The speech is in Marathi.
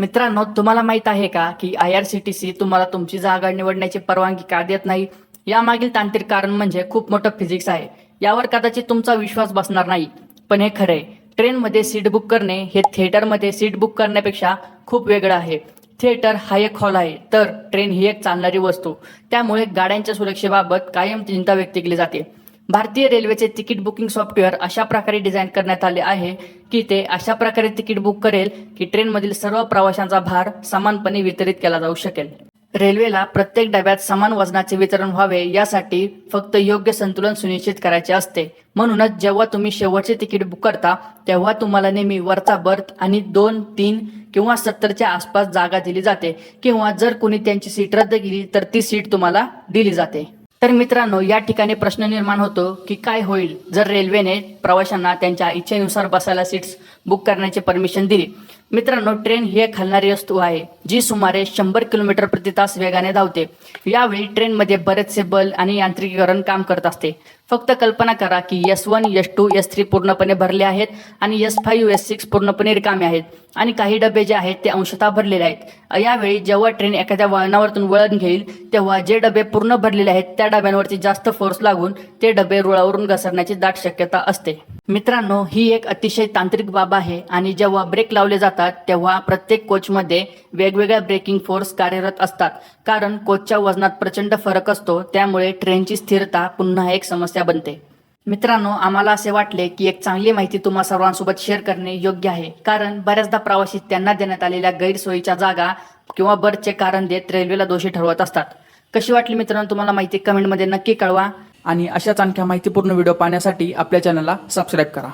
मित्रांनो तुम्हाला माहीत आहे का की I R C T C तुम्हाला तुमची जागा निवडण्याची परवानगी का देत नाही? यामागील तांत्रिक कारण म्हणजे खूप मोठं फिजिक्स आहे. यावर कदाचित तुमचा विश्वास बसणार नाही. पण हे खरं आहे. ट्रेनमध्ये सीट बुक करणे हे थिएटरमध्ये सीट बुक करण्यापेक्षा खूप वेगळं आहे. थिएटर हा एक हॉल आहे तर ट्रेन ही एक चालणारी वस्तू. त्यामुळे गाड्यांच्या सुरक्षेबाबत कायम चिंता व्यक्त केली जाते. भारतीय रेल्वेचे तिकीट बुकिंग सॉफ्टवेअर अशा प्रकारे डिझाईन करण्यात आले आहे की ते अशा प्रकारे तिकीट बुक करेल की ट्रेनमधील सर्व प्रवाशांचा भार समानपणे वितरित केला जाऊ शकेल. रेल्वेला प्रत्येक डब्यात समान वजनाचे वितरण व्हावे यासाठी फक्त योग्य संतुलन सुनिश्चित करायचे असते. म्हणूनच जेव्हा तुम्ही शेवटचे तिकीट बुक करता तेव्हा तुम्हाला नेहमी वरचा बर्थ आणि दोन तीन किंवा सत्तरच्या आसपास जागा दिली जाते किंवा जर कोणी त्यांची सीट रद्द केली तर ती सीट तुम्हाला दिली जाते. तर मित्रांनो या ठिकाणी प्रश्न निर्माण होतो की काय होईल जर रेल्वेने प्रवाशांना त्यांच्या इच्छेनुसार बसायला सीट्स बुक करण्याची परमिशन दिली. मित्रांनो ट्रेन ही एक हलणारी वस्तू आहे. जी सुमारे शंभर किलोमीटर प्रति तास वेगाने धावते. यावेळी ट्रेनमध्ये बरेचसे बल आणि यांत्रिकीकरण काम करत असते. फक्त कल्पना करा की S one S two S three पूर्णपणे भरले आहेत आणि एस फाईव्ह एस सिक्स पूर्णपणे रिकामे आहेत आणि काही डबे जे आहेत ते अंशतः भरलेले आहेत. यावेळी जेव्हा ट्रेन एखाद्या वळणावरतून वळण घेईल तेव्हा जे डबे पूर्ण भरलेले आहेत त्या डब्यांवरती जास्त फोर्स लागून ते डबे रुळावरून घसरण्याची दाट शक्यता असते. मित्रांनो ही एक अतिशय तांत्रिक बाब आहे आणि जेव्हा ब्रेक लावले जातात तेव्हा प्रत्येक कोचमध्ये वेगवेगळ्या ब्रेकिंग फोर्स कार्यरत असतात. कारण कोचच्या वजनात प्रचंड फरक असतो त्यामुळे ट्रेनची स्थिरता पुन्हा एक समस्या बनते. मित्रांनो आम्हाला असे वाटले की एक चांगली माहिती तुम्हा सर्वांसोबत शेअर करणे योग्य आहे. कारण बऱ्याचदा प्रवासी त्यांना देण्यात आलेल्या गैरसोयीच्या जागा किंवा बर्थचे कारण देत रेल्वेला दोषी ठरवत असतात. कशी वाटली मित्रांनो तुम्हाला माहिती कमेंटमध्ये नक्की कळवा. आणि अशाच आणखी माहितीपूर्ण व्हिडिओ पाहण्यासाठी आपल्या चॅनलला सबस्क्राईब करा.